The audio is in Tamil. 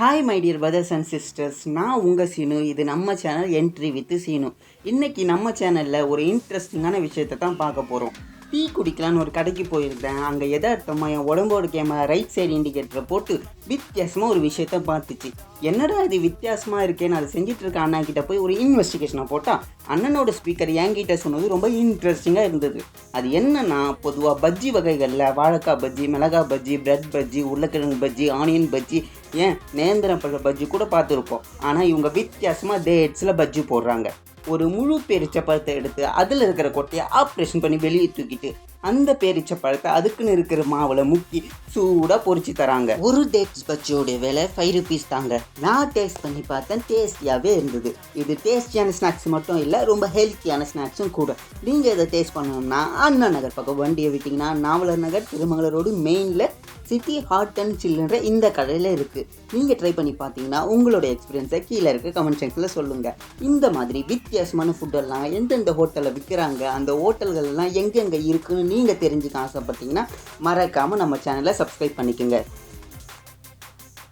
Hi my dear brothers and sisters நான் உங்கள் சீனு. இது நம்ம சேனல் என்ட்ரி வித் சீனு. இன்றைக்கி நம்ம சேனலில் ஒரு இன்ட்ரெஸ்டிங்கான விஷயத்தை தான் பார்க்க போகிறோம் டீ குடிக்கலான்னு ஒரு கடைக்கு போயிருந்தேன். அங்கே எதார்த்தமாக என் உடம்போட கேமரா ரைட் சைடு இண்டிகேட்டரை போட்டு வித்தியாசமாக ஒரு விஷயத்த பார்த்துச்சு. என்னடா இது வித்தியாசமாக இருக்கேன்னு அதை செஞ்சுட்டு இருக்க அண்ணா கிட்ட போய் ஒரு இன்வெஸ்டிகேஷனை போட்டால் அண்ணனோட ஸ்பீக்கர் என்கிட்ட சொன்னது ரொம்ப இன்ட்ரெஸ்டிங்காக இருந்தது. அது என்னன்னா பொதுவாக பஜ்ஜி வகைகளில் வாழைக்காய் பஜ்ஜி மிளகாய் பஜ்ஜி பிரெட் பஜ்ஜி உருளைக்கிழங்கு பஜ்ஜி ஆனியன் பஜ்ஜி ஏன் நேந்திரம் பழ பஜ்ஜி கூட பார்த்துருப்போம். ஆனால் இவங்க வித்தியாசமாக டேட்ஸில் பஜ்ஜி போடுறாங்க. ஒரு முழு பேரிச்சப்பழத்தை எடுத்து அதில் இருக்கிற கொட்டையை ஆப்ரேஷன் பண்ணி வெளியே தூக்கிட்டு அந்த பேரிச்சப்பழத்தை அதுக்குன்னு இருக்கிற மாவில் முக்கி சூடாக பொறிச்சு தராங்க. ஒரு டேட்ஸ் பஜ்ஜியோட விலை ஃபைவ் ருபீஸ் தாங்க. நான் டேஸ்ட் பண்ணி பார்த்தேன் டேஸ்டியாகவே இருந்தது. இது டேஸ்டியான ஸ்நாக்ஸ் மட்டும் இல்லை ரொம்ப ஹெல்த்தியான ஸ்நாக்ஸும் கூட. நீங்கள் இதை டேஸ்ட் பண்ணணும்னா அண்ணா நகர் பக்கம் வண்டியை விட்டிங்கன்னா நாவலர் நகர் திருமங்கலரோடு மெயினில் சிட்டி ஹாட் அண்ட் சில்லுன்ற இந்த கடையில் இருக்குது நீங்கள் ட்ரை பண்ணி பார்த்தீங்கன்னா உங்களோட எக்ஸ்பீரியன்ஸை கீழே இருக்க. கமெண்ட் செக்ஷனில் சொல்லுங்கள் இந்த மாதிரி வித்தியாசமான ஃபுட்டெல்லாம் எந்தெந்த ஹோட்டலில் விற்கிறாங்க அந்த ஹோட்டல்கள்லாம் எங்கெங்கே இருக்குதுன்னு நீங்கள் தெரிஞ்சுக்க ஆசைப்பட்டீங்கன்னா மறக்காமல் நம்ம சேனலை சப்ஸ்கிரைப் பண்ணிக்கோங்க.